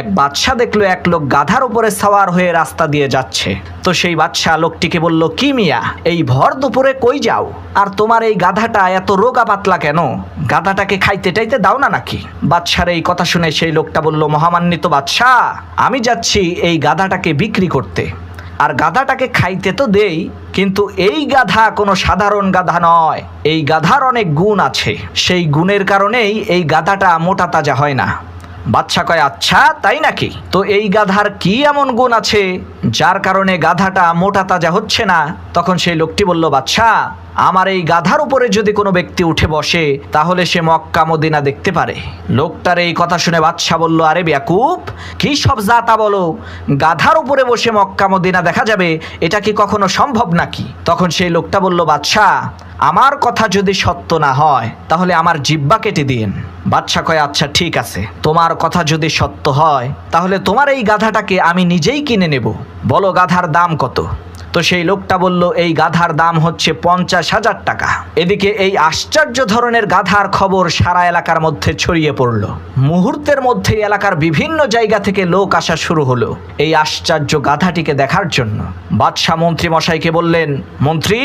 এক বাদশাহ দেখল এক লোক গাধার উপরে সাওয়ার হয়ে রাস্তা দিয়ে যাচ্ছে। তো সেই বাদশাহ লোকটিকে বলল, কি মিয়া, এই ভর দুপুরে কই যাও? আর তোমার এই গাধাটা এত রোগা পাতলা কেন? গাধাটাকে খাইতে টাইতে দাও না নাকি? বাদশার এই কথা শুনে সেই লোকটা বলল, মহামান্বিত বাদশাহ, আমি যাচ্ছি এই গাধাটাকে বিক্রি করতে। আর গাধাটাকে খাইতে তো দেই, কিন্তু এই গাধা কোনো সাধারণ গাধা নয়। এই গাধার অনেক গুণ আছে। সেই গুণের কারণেই এই গাধাটা মোটা তাজা হয় না। বাচ্চা কয় আচ্ছা তাই নাকি? তো এই গাধার কি এমন গুণ আছে? যার কারণে গাধাটা মোটা তাজা হচ্ছে না? তখন সেই লোকটি বলল বাচ্চা আমার এই গাধার উপরে যদি কোনো ব্যক্তি উঠে বসে, তাহলে সে মক্কা মদিনা দেখতে পারে। লোকটার এই কথা শুনে বাদশা বলল, আরে বেয়াকুব, কি সব জাতা বলো? গাধার উপরে বসে মক্কা মদিনা দেখা যাবে, এটা কি কখনো সম্ভব নাকি? তখন সেই লোকটা বলল, বাদশা, আমার কথা যদি সত্য না হয়, তাহলে আমার জিব্বা কেটে দিন বাদশা কয় আচ্ছা ঠিক আছে। তোমার কথা যদি সত্য হয়, তাহলে তোমার এই গাধাটাকে আমি নিজেই কিনে নেব। বলো গাধার দাম কত? তো সেই লোকটা বলল, এই গাধার দাম হচ্ছে পঞ্চাশ হাজার টাকা। এদিকে এই আশ্চর্য ধরনের গাধার খবর সারা এলাকার মধ্যে ছড়িয়ে পড়ল। মুহূর্তের মধ্যে এলাকার বিভিন্ন জায়গা থেকে লোক আসা শুরু হলো এই আশ্চর্য গাধাটিকে দেখার জন্য। বাদশাহ মন্ত্রী মশাইকে বললেন, মন্ত্রী,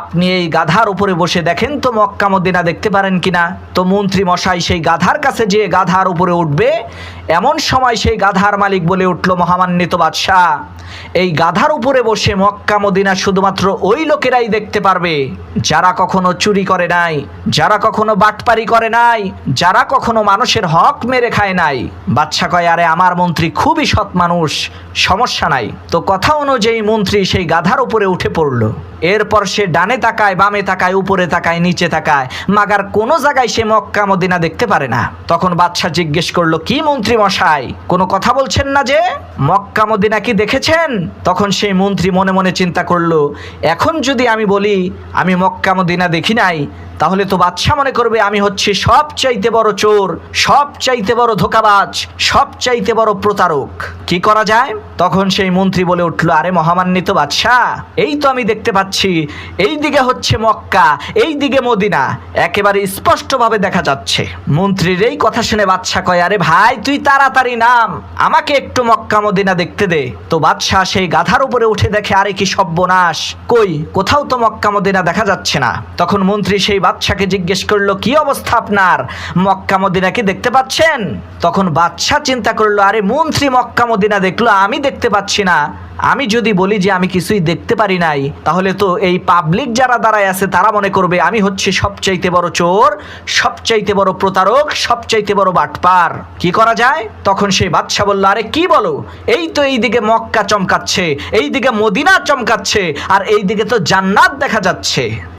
আপনি এই গাধার উপরে বসে দেখেন তো মক্কা মদিনা দেখতে পারেন কিনা তো মন্ত্রী মশাই সেই গাধার কাছে যে গাধার উপরে উঠবে, এমন সময় সেই গাধার মালিক বলে উঠল, মহামান্বিত বাদশাহ, এই গাধার উপরে বসে মক্কা মদিনা শুধুমাত্র ওই লোকেরাই দেখতে পারবে। যারা কখনো চুরি করে নাই, যারা কখনো বাটপারি করে নাই, যারা কখনো মানুষের হক মেরে খায় নাই। বাচ্চা কয়, আরে, আমার মন্ত্রী খুবই সৎ মানুষ, সমস্যা নাই। তো কথা অনুযায়ী মন্ত্রী সেই গাধার উপরে উঠে পড়ল। এরপর সে ডানে তাকায়, বামে তাকায়, উপরে তাকায়, নিচে তাকায়, মাগার কোনো জায়গায় সে মক্কা মদিনা দেখতে পারে না। তখন বাদশাহ জিজ্ঞেস করল, কি মন্ত্রী মশাই, কোনো কথা বলছেন না যে? মক্কা মদিনা কি দেখেছেন? তখন সেই মন্ত্রী মনে মনে চিন্তা করল। এখন যদি আমি বলি আমি মক্কা মদিনা দেখি নাই তাহলে তো বাদশাহ মনে করবে আমি হচ্ছে সব চাইতে বড় চোর সব চাইতে বড় ধোকাবাজ সব চাইতে বড় প্রতারক। কি করা যায়? তখন সেই মন্ত্রী বলে উঠল, আরে মহামান্বিত বাদশাহ এই তো আমি দেখতে পাচ্ছি, এই দিকে হচ্ছে মক্কা, এই দিকে মদিনা, একেবারে স্পষ্টভাবে দেখা যাচ্ছে। মন্ত্রীর এই কথা শুনে বাদশাহ কয়, আরে ভাই, তুই তাড়াতাড়ি নাম, আমাকে একটু মক্কা মদিনা দেখতে দে। তো বাদশাহ সেই গাধার উপরে উঠে দেখে, আরে কি সব্যনাশ, কই, কোথাও তো মক্কা মদিনা দেখা যাচ্ছে না। তখন মন্ত্রী সেই বাদশাকে জিজ্ঞেস করল, কি অবস্থা আপনার? মক্কা মদিনা কি দেখতে পাচ্ছেন? তখন বাদশাহ চিন্তা করল, আরে মন্ত্রী মক্কা মদিনা দেখল, আমি দেখতে পাচ্ছি না। আমি যদি বলি যে আমি কিছুই দেখতে পারি নাই, তাহলে তো এই পাবলিক যারা দাঁড়ায় আছে, তারা মনে করবে আমি হচ্ছে সবচাইতে বড় চোর, সবচাইতে বড় প্রতারক, সবচাইতে বড় বাটপার। কি করা যায়? তখন সেই বাদশাহ বলল, আরে কি বলো? এই তো এই দিকে মক্কা চমকাচ্ছে এই দিকে মদিনা চমকাচ্ছে, আর এই দিকে তো জান্নাত দেখা যাচ্ছে।